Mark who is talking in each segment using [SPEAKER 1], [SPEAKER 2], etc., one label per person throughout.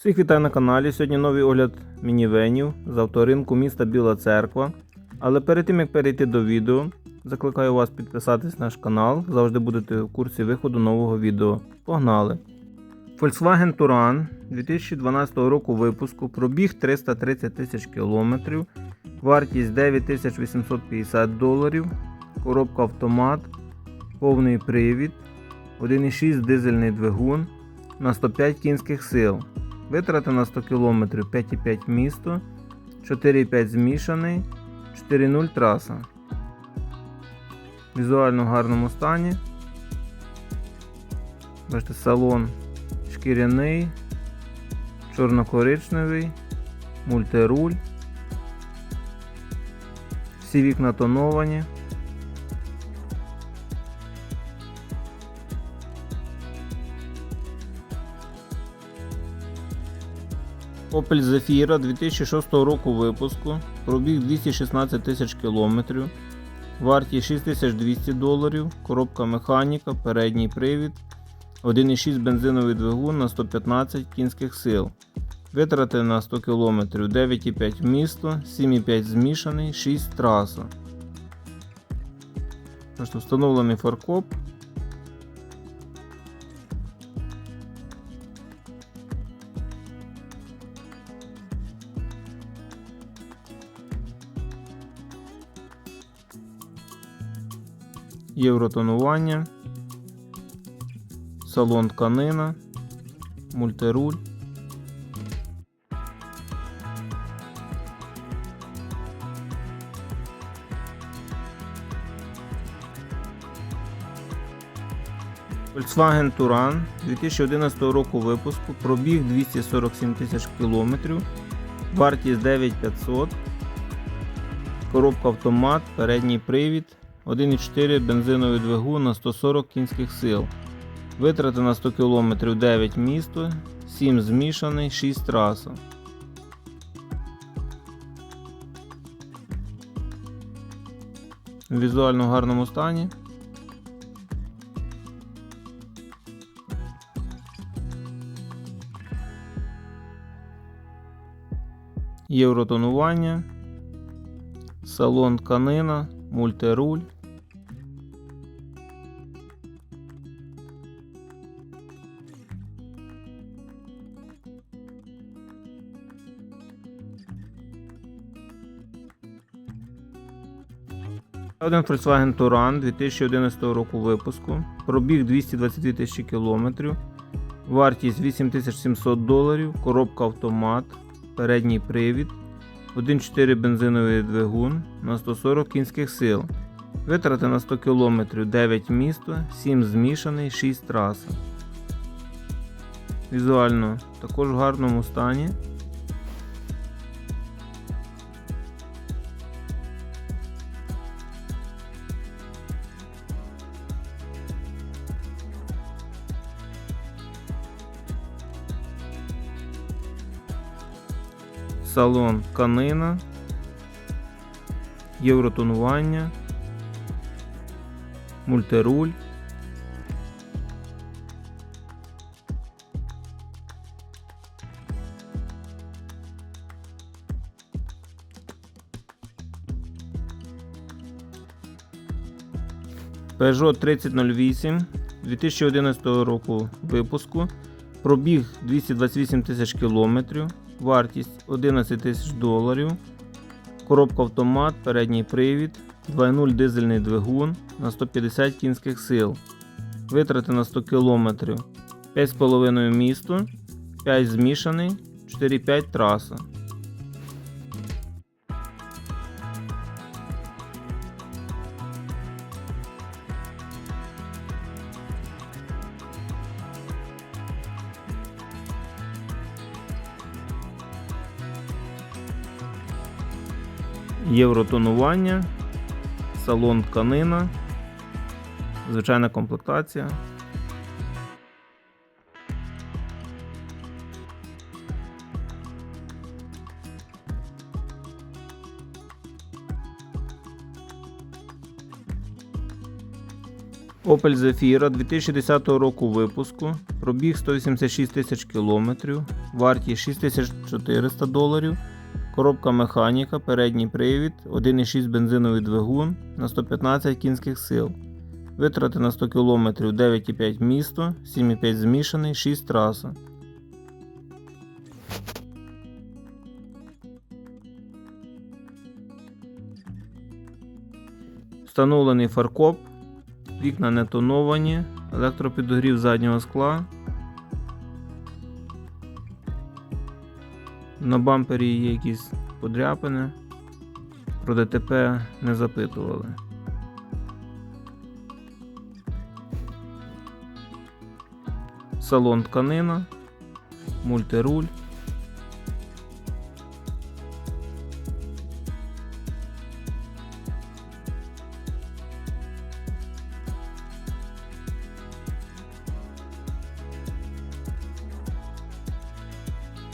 [SPEAKER 1] Всіх вітаю на каналі. Сьогодні новий огляд мінівенів з авторинку міста Біла Церква. Але перед тим як перейти до відео, закликаю вас підписатись на наш канал. Завжди будете в курсі виходу нового відео. Погнали! Volkswagen Touran 2012 року випуску, пробіг 330 тисяч кілометрів, вартість 9850 доларів, коробка автомат, повний привід, 1,6 дизельний двигун на 105 кінських сил. Витрати на 100 км 5,5 місто, 4,5 змішаний, 4,0 траса. Візуально в гарному стані. Бачите, салон шкіряний, чорно-коричневий, мультируль. Всі вікна тоновані. Opel Zafira 2006 року випуску, пробіг 216 тисяч кілометрів, вартість 6200 доларів, коробка механіка, передній привід, 1,6 бензиновий двигун на 115 кінських сил. Витрати на 100 км 9,5 місто, 7,5 змішаний, 6 траса. Встановлений фаркоп. Євротонування, салон тканина, мультируль. Volkswagen Touran 2011 року випуску, пробіг 247 тисяч кілометрів, вартість 9500, коробка автомат, передній привід, 1,4 бензиновий двигун на 140 кінських сил. Витрати на 100 км 9 місто, 7 змішаний, 6 траса. Візуально в гарному стані. Євротонування, салон тканина, мультируль. Один Volkswagen Touran 2011 року випуску. Пробіг 222 тисячі кілометрів. Вартість 8700 доларів. Коробка автомат. Передній привід. 1,4 бензиновий двигун на 140 кінських сил. Витрати на 100 км 9 місто, 7 змішаний, 6 траса. Візуально також в гарному стані. Салон тканина, євротонування, мультируль. Peugeot 3008 2011 року випуску. Пробіг 228 тисяч кілометрів, вартість 11 тисяч доларів, коробка автомат, передній привід, 2.0 дизельний двигун на 150 кінських сил. Витрати на 100 км 5,5 місто, 5 змішаний, 4,5 траса. Євротонування, салон тканина, звичайна комплектація. Opel Zafira 2010 року випуску. пробіг 186 тисяч кілометрів, вартість 6400 доларів, коробка механіка, передній привід, 1,6 бензиновий двигун на 115 кінських сил. Витрати на 100 км 9,5 місто, 7,5 змішаний, 6 траса. Встановлений фаркоп, вікна не тоновані, електропідогрів заднього скла. На бампері є якісь подряпини. Про ДТП не запитували. Салон тканина, мультируль.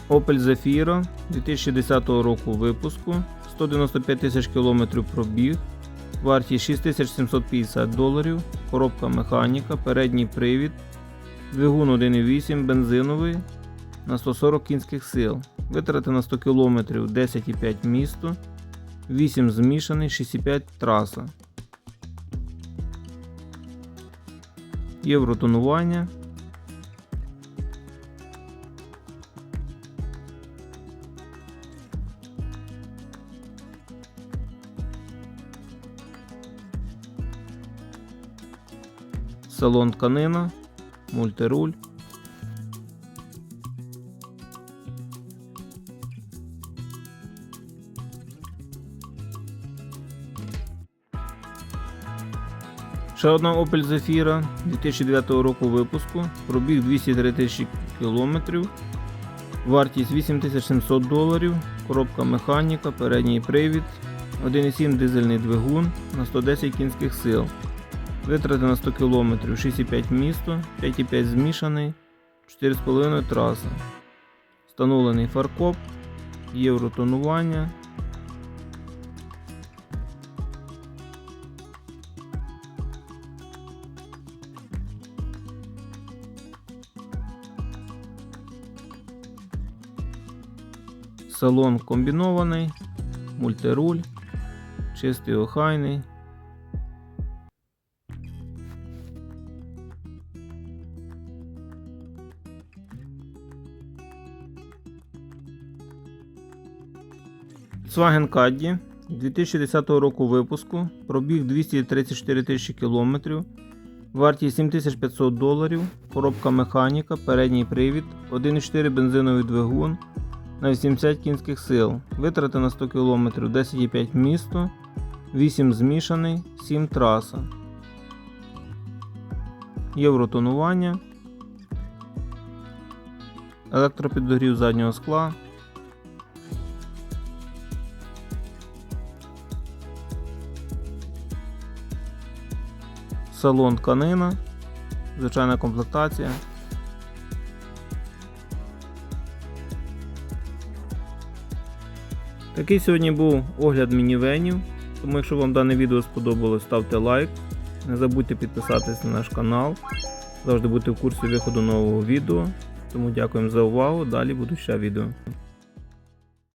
[SPEAKER 1] Opel Zafira 2010 року випуску, 195 тисяч кілометрів пробіг, вартість 6750 доларів, коробка механіка, передній привід, двигун 1,8 бензиновий на 140 кінських сил, витрати на 100 км 10,5 місто, 8 змішаний, 6,5 траса. Євротонування. Салон тканина, мультируль. Ще одна Opel Zafira 2009 року випуску, пробіг 203 тисячі кілометрів, вартість 8700 доларів, коробка механіка, передній привід, 1,7 дизельний двигун на 110 кінських сил. Витрати на 100 км 6,5 місто, 5,5 змішаний, 4,5 траса. Встановлений фаркоп, євротонування. Салон комбінований, мультируль, чистий охайний. Volkswagen Caddy 2010 року випуску, пробіг 234 тисячі кілометрів, вартість 7500 доларів, коробка механіка, передній привід, 1,4 бензиновий двигун на 80 кінських сил, витрати на 100 км 10,5 місто, 8 змішаний, 7 траса. Євротонування, електропідогрів заднього скла. Салон тканина, звичайна комплектація. Такий сьогодні був огляд мінівенів. Тому якщо вам дане відео сподобалось, ставте лайк. Не забудьте підписатись на наш канал. Завжди бути в курсі виходу нового відео. Тому дякуємо за увагу. Далі будуть ще відео.